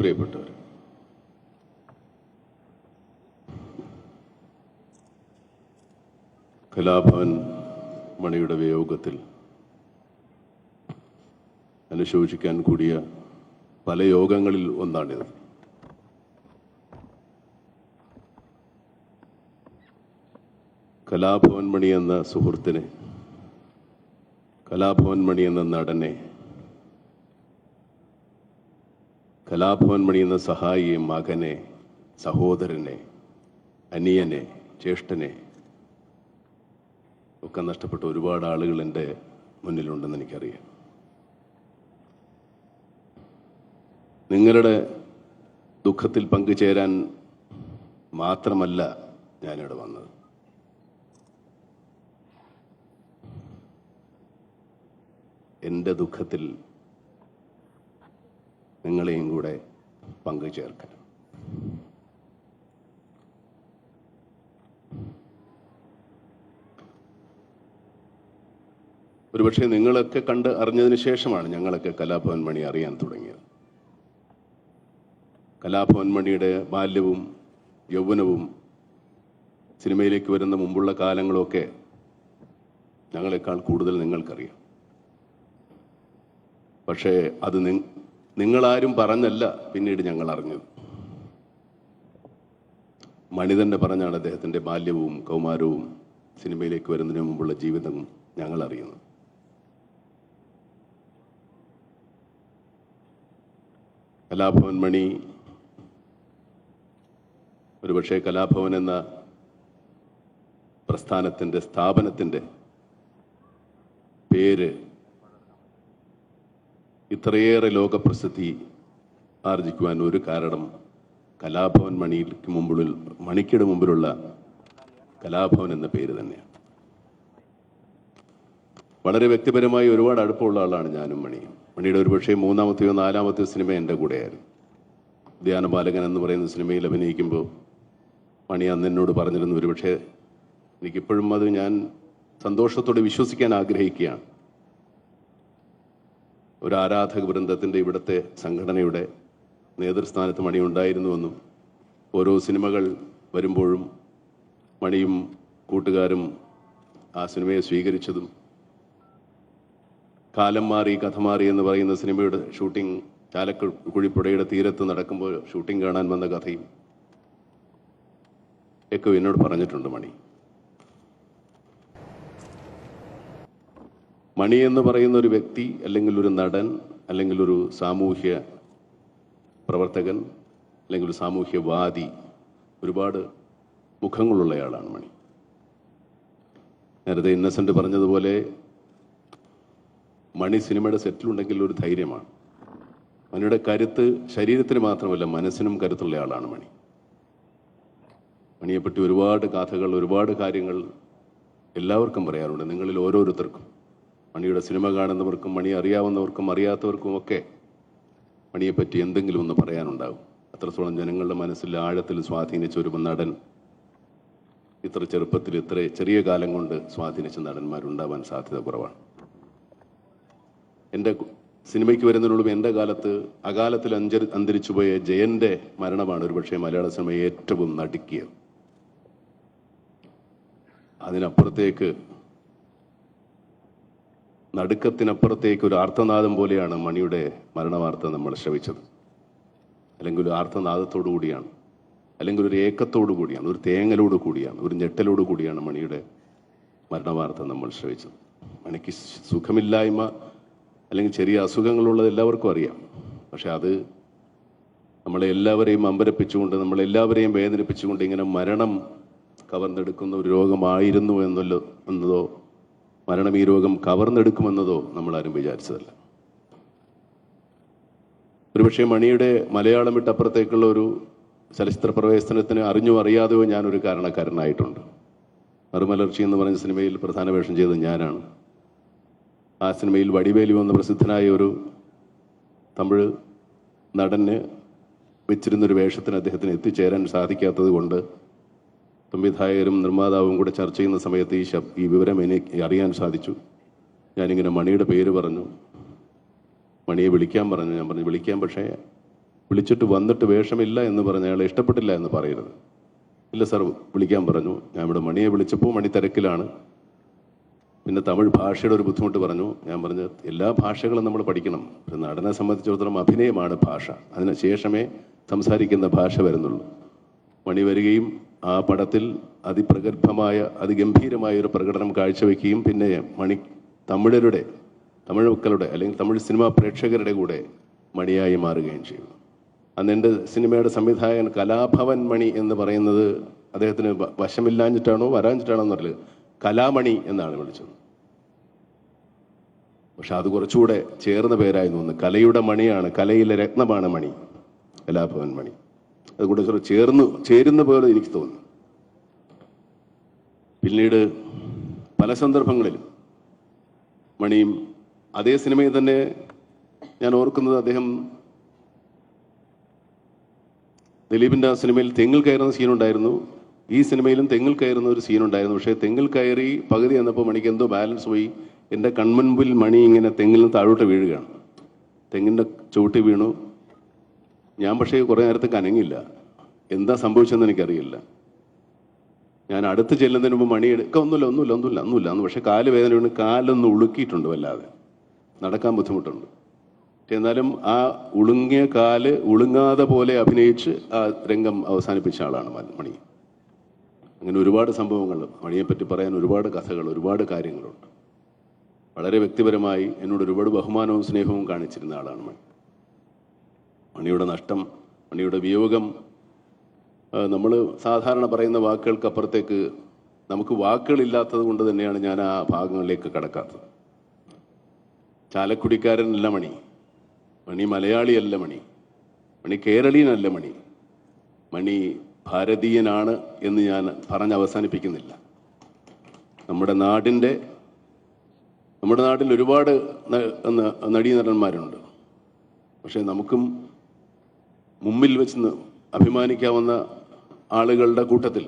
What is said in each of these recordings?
പ്രിയപ്പെട്ടവർ കലാഭവൻ മണിയുടെ വിയോഗത്തിൽ അനുശോചിക്കാൻ കൂടിയ പല യോഗങ്ങളിൽ ഒന്നാണിത്. കലാഭവൻ മണി എന്ന സുഹൃത്തിനെ കലാഭവൻ മണി എന്ന നടനെ കലാഭവൻ മണി എന്ന സഹായിയെ മകനെ സഹോദരനെ അനിയനെ ജ്യേഷ്ഠനെ ഒക്കെ നഷ്ടപ്പെട്ട ഒരുപാട് ആളുകൾ എന്റെ മുന്നിലുണ്ടെന്ന് എനിക്കറിയാം. നിങ്ങളുടെ ദുഃഖത്തിൽ പങ്കുചേരാൻ മാത്രമല്ല ഞാനിവിടെ വന്നത്. എന്റെ ദുഃഖത്തിൽ നിങ്ങളെയും കൂടെ പങ്കുചേർക്കാം ഒരുപക്ഷെ നിങ്ങളൊക്കെ കണ്ട് അറിഞ്ഞതിന് ശേഷമാണ് ഞങ്ങളൊക്കെ കലാഭവൻ മണി അറിയാൻ തുടങ്ങിയത്. കലാഭവൻ മണിയുടെ ബാല്യവും യൗവനവും സിനിമയിലേക്ക് വരുന്ന മുമ്പുള്ള കാലങ്ങളൊക്കെ ഞങ്ങളെക്കാൾ കൂടുതൽ നിങ്ങൾക്കറിയാം. പക്ഷേ അത് നിങ്ങളാരും പറഞ്ഞല്ല പിന്നീട് ഞങ്ങൾ അറിഞ്ഞത്. മണി തന്നെ പറഞ്ഞാണ് അദ്ദേഹത്തിന്റെ ബാല്യവും കൗമാരവും സിനിമയിലേക്ക് വരുന്നതിന് മുമ്പുള്ള ജീവിതവും ഞങ്ങൾ അറിയുന്നത്. കലാഭവൻ മണി ഒരുപക്ഷെ കലാഭവൻ എന്ന പ്രസ്ഥാനത്തിന്റെ സ്ഥാപനത്തിന്റെ പേര് ഇത്രയേറെ ലോകപ്രസിദ്ധി ആർജിക്കുവാൻ ഒരു കാരണം കലാഭവൻ മണിക്ക് മുമ്പിൽ മണിക്കയുടെ മുമ്പിലുള്ള കലാഭവൻ എന്ന പേര് തന്നെയാണ്. വളരെ വ്യക്തിപരമായി ഒരുപാട് അടുപ്പമുള്ള ആളാണ് ഞാനും മണിയും. മണിയുടെ ഒരു പക്ഷേ മൂന്നാമത്തെയോ നാലാമത്തെയോ സിനിമ എന്റെ കൂടെയായിരുന്നു. ധ്യാനപാലകൻ എന്ന് പറയുന്ന സിനിമയിൽ അഭിനയിക്കുമ്പോൾ മണി അന്ന് എന്നോട് പറഞ്ഞിരുന്നു ഒരുപക്ഷെ എനിക്കിപ്പോഴും അത് ഞാൻ സന്തോഷത്തോടെ വിശ്വസിക്കാൻ ആഗ്രഹിക്കുകയാണ്. ഒരു ആരാധക വൃന്ദത്തിന്റെ ഇവിടുത്തെ സംഘടനയുടെ നേതൃസ്ഥാനത്ത് മണി ഉണ്ടായിരുന്നുവെന്നും ഓരോ സിനിമകൾ വരുമ്പോഴും മണിയും കൂട്ടുകാരും ആ സിനിമയെ സ്വീകരിച്ചതും കാലം മാറി കഥ മാറി എന്ന് പറയുന്ന സിനിമയുടെ ഷൂട്ടിംഗ് ചാലക്കുഴിപ്പുഴയുടെ തീരത്ത് നടക്കുമ്പോൾ ഷൂട്ടിംഗ് കാണാൻ വന്ന കഥയും ഒക്കെ എന്നോട് പറഞ്ഞിട്ടുണ്ട് മണി. മണി എന്ന് പറയുന്ന ഒരു വ്യക്തി അല്ലെങ്കിൽ ഒരു നടൻ അല്ലെങ്കിൽ ഒരു സാമൂഹ്യ പ്രവർത്തകൻ അല്ലെങ്കിൽ ഒരു സാമൂഹ്യവാദി ഒരുപാട് മുഖങ്ങളുള്ളയാളാണ് മണി. നേരത്തെ ഇന്നസെന്റ് പറഞ്ഞതുപോലെ മണി സിനിമയുടെ സെറ്റിലുണ്ടെങ്കിൽ ഒരു ധൈര്യമാണ്. മണിയുടെ കരുത്ത് ശരീരത്തിന് മാത്രമല്ല മനസ്സിനും കരുത്തുള്ള ആളാണ് മണി. മണിയെപ്പറ്റി ഒരുപാട് കഥകൾ ഒരുപാട് കാര്യങ്ങൾ എല്ലാവർക്കും പറയാറുണ്ട്. നിങ്ങളിൽ ഓരോരുത്തർക്കും. മണിയുടെ സിനിമ കാണുന്നവർക്കും മണി അറിയാവുന്നവർക്കും അറിയാത്തവർക്കും ഒക്കെ മണിയെപ്പറ്റി എന്തെങ്കിലും ഒന്ന് പറയാനുണ്ടാകും അത്രത്തോളം ജനങ്ങളുടെ മനസ്സിൽ ആഴത്തിൽ സ്വാധീനിച്ച ഒരു നടൻ ഇത്ര ചെറുപ്പത്തിൽ ഇത്ര ചെറിയ കാലം കൊണ്ട് സ്വാധീനിച്ച നടന്മാരുണ്ടാവാൻ സാധ്യത കുറവാണ്. എന്റെ സിനിമയ്ക്ക് വരുന്നതിനോടും എന്റെ കാലത്ത് അകാലത്തിൽ അഞ്ചരി അന്തരിച്ചുപോയ ജയന്റെ മരണമാണ് ഒരുപക്ഷെ മലയാള സിനിമയെ ഏറ്റവും നടുക്കിയത്. അതിനപ്പുറത്തേക്ക് നടുക്കത്തിനപ്പുറത്തേക്ക് ഒരു ആർത്തനാദം പോലെയാണ് മണിയുടെ മരണവാർത്ത നമ്മൾ ശ്രവിച്ചത്. അല്ലെങ്കിൽ ഒരു ആർത്തനാദത്തോടു കൂടിയാണ്. അല്ലെങ്കിൽ ഒരു ഏക്കത്തോടു കൂടിയാണ് ഒരു തേങ്ങലോട് കൂടിയാണ് ഒരു ഞെട്ടലോട് കൂടിയാണ് മണിയുടെ മരണവാർത്ത നമ്മൾ ശ്രവിച്ചത്. മണിക്ക് സുഖമില്ലായ്മ അല്ലെങ്കിൽ ചെറിയ അസുഖങ്ങളുള്ളത് എല്ലാവർക്കും അറിയാം. പക്ഷെ അത് നമ്മളെ എല്ലാവരെയും അമ്പരപ്പിച്ചുകൊണ്ട് നമ്മളെല്ലാവരെയും വേദനിപ്പിച്ചുകൊണ്ട് ഇങ്ങനെ മരണം കവർന്നെടുക്കുന്ന ഒരു രോഗമായിരുന്നു എന്നല്ലോ എന്നതോ മരണം ഈ രോഗം കവർന്നെടുക്കുമെന്നതോ നമ്മളാരും വിചാരിച്ചതല്ല. ഒരുപക്ഷെ മണിയുടെ മലയാളം വിട്ടപ്പുറത്തേക്കുള്ള ഒരു ചലച്ചിത്ര പ്രവേശനത്തിന് അറിഞ്ഞോ അറിയാതെയോ ഞാനൊരു കാരണക്കാരനായിട്ടുണ്ട്. മറുമലർച്ചി എന്ന് പറഞ്ഞ സിനിമയിൽ പ്രധാന വേഷം ചെയ്തത് ഞാനാണ്. ആ സിനിമയിൽ വടിവേലി എന്ന പ്രസിദ്ധനായ ഒരു തമിഴ് നടന് വെച്ചിരുന്നൊരു വേഷത്തിന് അദ്ദേഹത്തിന് എത്തിച്ചേരാൻ സാധിക്കാത്തത് കൊണ്ട് സംവിധായകരും നിർമ്മാതാവും കൂടെ ചർച്ച ചെയ്യുന്ന സമയത്ത് ഈ ശബ് ഈ വിവരം എനിക്ക് അറിയാൻ സാധിച്ചു. ഞാനിങ്ങനെ മണിയുടെ പേര് പറഞ്ഞു. മണിയെ വിളിക്കാൻ പറഞ്ഞു. ഞാൻ പറഞ്ഞു വിളിക്കാൻ പക്ഷേ വിളിച്ചിട്ട് വന്നിട്ട് വേഷമില്ല എന്ന് പറഞ്ഞ അയാളെ ഇഷ്ടപ്പെട്ടില്ല എന്ന് പറയരുത്. ഇല്ല സാർ വിളിക്കാൻ പറഞ്ഞു. ഞാൻ ഇവിടെ മണിയെ വിളിച്ചപ്പോൾ മണി തിരക്കിലാണ്. പിന്നെ തമിഴ് ഭാഷയുടെ ഒരു ബുദ്ധിമുട്ട് പറഞ്ഞു. ഞാൻ പറഞ്ഞു എല്ലാ ഭാഷകളും നമ്മൾ പഠിക്കണം. ഒരു നടനെ സംബന്ധിച്ചിടത്തോളം അഭിനയമാണ് ഭാഷ. അതിനുശേഷമേ സംസാരിക്കുന്ന ഭാഷ വരുന്നുള്ളൂ. മണി വരികയും ആ പടത്തിൽ അതിപ്രഗത്ഭമായ അതിഗംഭീരമായ ഒരു പ്രകടനം കാഴ്ചവെക്കുകയും പിന്നെ മണി തമിഴരുടെ തമിഴ് മക്കളുടെ അല്ലെങ്കിൽ തമിഴ് സിനിമാ പ്രേക്ഷകരുടെ കൂടെ മണിയായി മാറുകയും ചെയ്തു. അന്ന് എന്റെ സിനിമയുടെ സംവിധായകൻ കലാഭവൻ മണി എന്ന് പറയുന്നത് അദ്ദേഹത്തിന് വശമില്ലാഞ്ഞിട്ടാണോ വരാഞ്ഞിട്ടാണോ എന്നറിയില്ല കലാമണി എന്നാണ് വിളിച്ചത്. പക്ഷെ അത് കുറച്ചുകൂടെ ചേർന്ന പേരായി തോന്നുന്നു കലയുടെ മണിയാണ് കലയിലെ രത്നമാണ് മണി കലാഭവൻ മണി. അത് ചെറു ചേർന്ന് ചേരുന്ന പോലെ എനിക്ക് തോന്നുന്നു. പിന്നീട് പല സന്ദർഭങ്ങളിലും മണിയും അതേ സിനിമയിൽ തന്നെ ഞാൻ ഓർക്കുന്നത് അദ്ദേഹം ദിലീപിന്റെ ആ സിനിമയിൽ തെങ്ങിൽ കയറുന്ന സീനുണ്ടായിരുന്നു ഈ സിനിമയിലും തെങ്ങിൽ കയറുന്ന ഒരു സീനുണ്ടായിരുന്നു പക്ഷേ തെങ്ങിൽ കയറി പകുതി വന്നപ്പോൾ മണിക്ക് എന്തോ ബാലൻസ് പോയി. എന്റെ കൺമുൻപിൽ മണി ഇങ്ങനെ തെങ്ങിൽ നിന്ന് താഴോട്ട് വീഴുകയാണ്. തെങ്ങിന്റെ ചുവട്ടി വീണു. ഞാൻ പക്ഷേ കുറേ നേരത്തേക്ക് കനങ്ങില്ല. എന്താ സംഭവിച്ചതെന്ന് എനിക്കറിയില്ല. ഞാൻ അടുത്ത് ചെല്ലുന്നതിന് മുമ്പ് മണി എടുക്ക ഒന്നുമില്ല ഒന്നുമില്ല ഒന്നുമില്ല ഒന്നുമില്ല ഒന്ന് പക്ഷേ കാൽ വേദന കൊണ്ട് കാലൊന്ന് ഉളുക്കിയിട്ടുണ്ട് വല്ലാതെ. നടക്കാൻ ബുദ്ധിമുട്ടുണ്ട്. എന്നാലും ആ ഉളുങ്ങിയ കാൽ ഉളുങ്ങാതെ പോലെ അഭിനയിച്ച് ആ രംഗം അവസാനിപ്പിച്ച ആളാണ് മണി. അങ്ങനെ ഒരുപാട് സംഭവങ്ങൾ മണിയെപ്പറ്റി പറയാൻ ഒരുപാട് കഥകൾ ഒരുപാട് കാര്യങ്ങളുണ്ട്. വളരെ വ്യക്തിപരമായി എന്നോട് ഒരുപാട് ബഹുമാനവും സ്നേഹവും കാണിച്ചിരുന്ന ആളാണ് മണി. മണിയുടെ നഷ്ടം മണിയുടെ വിയോഗം. നമ്മൾ സാധാരണ പറയുന്ന വാക്കുകൾക്ക് അപ്പുറത്തേക്ക് നമുക്ക് വാക്കുകളില്ലാത്തത് കൊണ്ട് തന്നെയാണ് ഞാൻ ആ ഭാഗങ്ങളിലേക്ക് കടക്കാത്തത്. ചാലക്കുടിക്കാരനല്ല മണി. മണി മലയാളിയല്ല മണി. മണി കേരളീയനല്ല മണി. മണി ഭാരതീയനാണ് എന്ന് ഞാൻ പറഞ്ഞ് അവസാനിപ്പിക്കുന്നില്ല. നമ്മുടെ നാടിന്റെ നമ്മുടെ നാട്ടിൽ ഒരുപാട് നടീനടന്മാരുണ്ട്. പക്ഷേ നമുക്കും മുമ്പിൽ വെച്ച് അഭിമാനിക്കാവുന്ന ആളുകളുടെ കൂട്ടത്തിൽ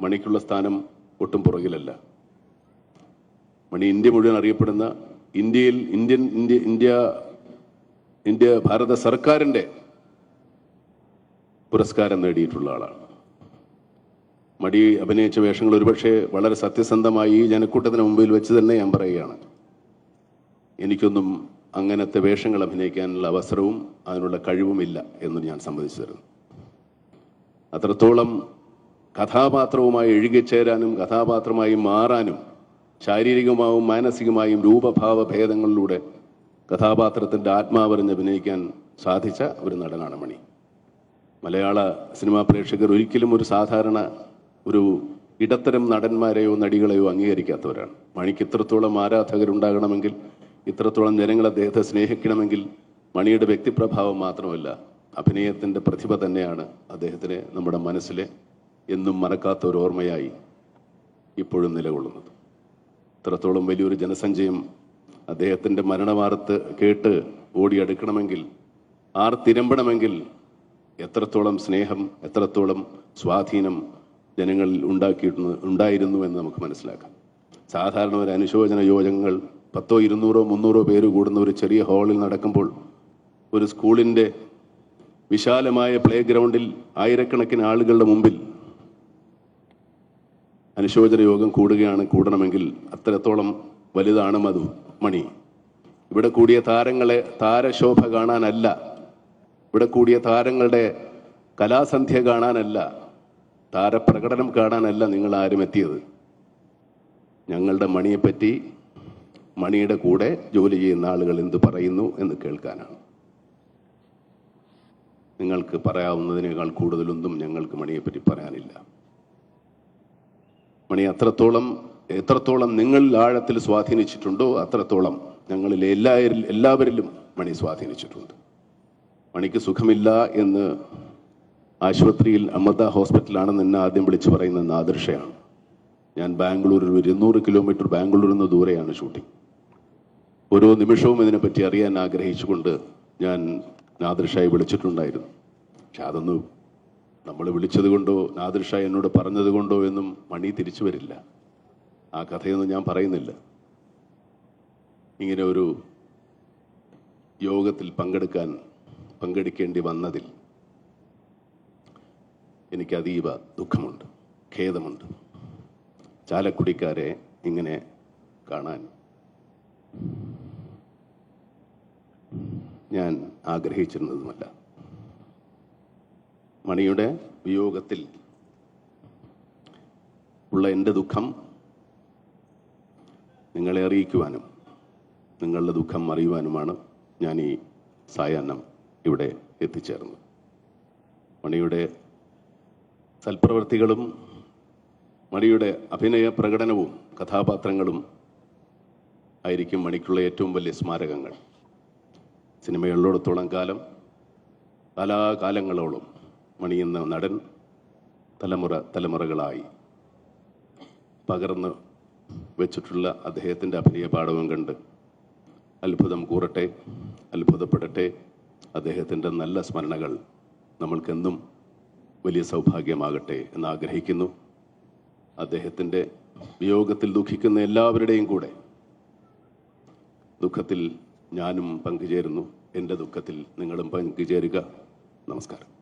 മണിക്കുള്ള സ്ഥാനം ഒട്ടും പുറകിലല്ല. മണി ഇന്ത്യ മുഴുവൻ അറിയപ്പെടുന്ന ഇന്ത്യയിൽ ഇന്ത്യൻ ഇന്ത്യ ഇന്ത്യ ഇന്ത്യ ഭാരത സർക്കാരിന്റെ പുരസ്കാരം നേടിയിട്ടുള്ള ആളാണ്. മടി അഭിനയിച്ച വേഷങ്ങൾ ഒരുപക്ഷെ വളരെ സത്യസന്ധമായി ഈ ജനക്കൂട്ടത്തിന് മുമ്പിൽ വെച്ച് തന്നെ ഞാൻ പറയുകയാണ്. എനിക്കൊന്നും അങ്ങനത്തെ വേഷങ്ങൾ അഭിനയിക്കാനുള്ള അവസരവും അതിനുള്ള കഴിവുമില്ല എന്ന് ഞാൻ സമ്മതിച്ചു തരുന്നു അത്രത്തോളം കഥാപാത്രവുമായി എഴുകിച്ചേരാനും കഥാപാത്രമായി മാറാനും ശാരീരികമായും മാനസികമായും രൂപഭാവ ഭേദങ്ങളിലൂടെ കഥാപാത്രത്തിന്റെ ആത്മാവറിഞ്ഞ് അഭിനയിക്കാൻ സാധിച്ച ഒരു നടനാണ് മണി. മലയാള സിനിമാ പ്രേക്ഷകർ ഒരിക്കലും ഒരു സാധാരണ ഒരു ഇടത്തരം നടന്മാരെയോ നടികളെയോ അംഗീകരിക്കാത്തവരാണ്. മണിക്ക് ഇത്രത്തോളം ആരാധകരുണ്ടാകണമെങ്കിൽ ഇത്രത്തോളം ജനങ്ങൾ അദ്ദേഹത്തെ സ്നേഹിക്കണമെങ്കിൽ മണിയുടെ വ്യക്തിപ്രഭാവം മാത്രമല്ല അഭിനയത്തിന്റെ പ്രതിഭ തന്നെയാണ് അദ്ദേഹത്തിന് നമ്മുടെ മനസ്സിലെ എന്നും മറക്കാത്ത ഒരു ഓർമ്മയായി ഇപ്പോഴും നിലകൊള്ളുന്നത്. ഇത്രത്തോളം വലിയൊരു ജനസഞ്ചയം അദ്ദേഹത്തിന്റെ മരണവാർത്ത് കേട്ട് ഓടിയെടുക്കണമെങ്കിൽ ആർ തിരമ്പണമെങ്കിൽ എത്രത്തോളം സ്നേഹം എത്രത്തോളം സ്വാധീനം ജനങ്ങളിൽ ഉണ്ടാക്കിയിട്ടുണ്ട് ഉണ്ടായിരുന്നു എന്ന് നമുക്ക് മനസ്സിലാക്കാം. സാധാരണ ഒരു അനുശോചന യോജനങ്ങൾ പത്തോ ഇരുന്നൂറോ മുന്നൂറോ പേര് കൂടുന്ന ഒരു ചെറിയ ഹാളിൽ നടക്കുമ്പോൾ ഒരു സ്കൂളിന്റെ വിശാലമായ പ്ലേ ഗ്രൗണ്ടിൽ ആയിരക്കണക്കിന് ആളുകളുടെ മുമ്പിൽ അനുശോചന യോഗം കൂടുകയാണ്. കൂടണമെങ്കിൽ അത്രത്തോളം വലുതാണ് മധു മണി. ഇവിടെ കൂടിയ താരങ്ങളെ താരശോഭ കാണാനല്ല. ഇവിടെ കൂടിയ താരങ്ങളുടെ കലാസന്ധ്യ കാണാനല്ല. താരപ്രകടനം കാണാനല്ല നിങ്ങൾ ആരും എത്തിയത്. ഞങ്ങളുടെ മണിയെപ്പറ്റി മണിയുടെ കൂടെ ജോലി ചെയ്യുന്ന ആളുകൾ എന്ത് പറയുന്നു എന്ന് കേൾക്കാനാണ്. നിങ്ങൾക്ക് പറയാവുന്നതിനേക്കാൾ കൂടുതലൊന്നും ഞങ്ങൾക്ക് മണിയെപ്പറ്റി പറയാനില്ല. മണി അത്രത്തോളം എത്രത്തോളം നിങ്ങൾ ആഴത്തിൽ സ്വാധീനിച്ചിട്ടുണ്ടോ അത്രത്തോളം ഞങ്ങളിൽ എല്ലാ എല്ലാവരിലും മണി സ്വാധീനിച്ചിട്ടുണ്ട്. മണിക്ക് സുഖമില്ല എന്ന് ആശുപത്രിയിൽ അമൃത ഹോസ്പിറ്റലാണെന്ന് എന്നെ ആദ്യം വിളിച്ചു പറയുന്ന ആദർശയാണ് ഞാൻ ബാംഗ്ലൂരിൽ ഒരു ഇരുന്നൂറ് കിലോമീറ്റർ ബാംഗ്ലൂരിൽ നിന്ന് ദൂരെയാണ് ഷൂട്ടിംഗ്. ഓരോ നിമിഷവും ഇതിനെപ്പറ്റി അറിയാൻ ആഗ്രഹിച്ചുകൊണ്ട് ഞാൻ നാദൃഷായി വിളിച്ചിട്ടുണ്ടായിരുന്നു. പക്ഷെ അതൊന്നും നമ്മൾ വിളിച്ചത് കൊണ്ടോ നാദിർഷ എന്നോട് പറഞ്ഞത് കൊണ്ടോ എന്നും മണി തിരിച്ചു വരില്ല. ആ കഥയൊന്നും ഞാൻ പറയുന്നില്ല. ഇങ്ങനെ ഒരു യോഗത്തിൽ പങ്കെടുക്കാൻ പങ്കെടുക്കേണ്ടി വന്നതിൽ എനിക്ക് അതീവ ദുഃഖമുണ്ട് ഖേദമുണ്ട്. ചാലക്കുടിക്കാരെ ഇങ്ങനെ കാണാൻ ഞാൻ ആഗ്രഹിച്ചിരുന്നതുമല്ല. മണിയുടെ വിയോഗത്തിൽ ഉള്ള എന്റെ ദുഃഖം നിങ്ങളെ അറിയിക്കുവാനും നിങ്ങളുടെ ദുഃഖം അറിയുവാനുമാണ് ഞാൻ ഈ സായാഹ്നം ഇവിടെ എത്തിച്ചേർന്നത്. മണിയുടെ സൽപ്രവൃത്തികളും മണിയുടെ അഭിനയ പ്രകടനവും കഥാപാത്രങ്ങളും ആയിരിക്കും മണിക്കുള്ള ഏറ്റവും വലിയ സ്മാരകങ്ങൾ. സിനിമയുള്ളിടത്തോളം കാലം കാലാകാലങ്ങളോളം മണിയുന്ന നടൻ തലമുറ തലമുറകളായി പകർന്ന് വെച്ചിട്ടുള്ള അദ്ദേഹത്തിന്റെ അഭിനയ പാഠവും കണ്ട് അത്ഭുതം കൂറട്ടെ അത്ഭുതപ്പെടട്ടെ. അദ്ദേഹത്തിന്റെ നല്ല സ്മരണകൾ നമ്മൾക്കെന്നും വലിയ സൗഭാഗ്യമാകട്ടെ എന്ന് ആഗ്രഹിക്കുന്നു അദ്ദേഹത്തിന്റെ വിയോഗത്തിൽ ദുഃഖിക്കുന്ന എല്ലാവരുടെയും കൂടെ ദുഃഖത്തിൽ ഞാനും പങ്കുചേരുന്നു. എന്റെ ദുഃഖത്തിൽ നിങ്ങളും പങ്കുചേരുക. നമസ്കാരം.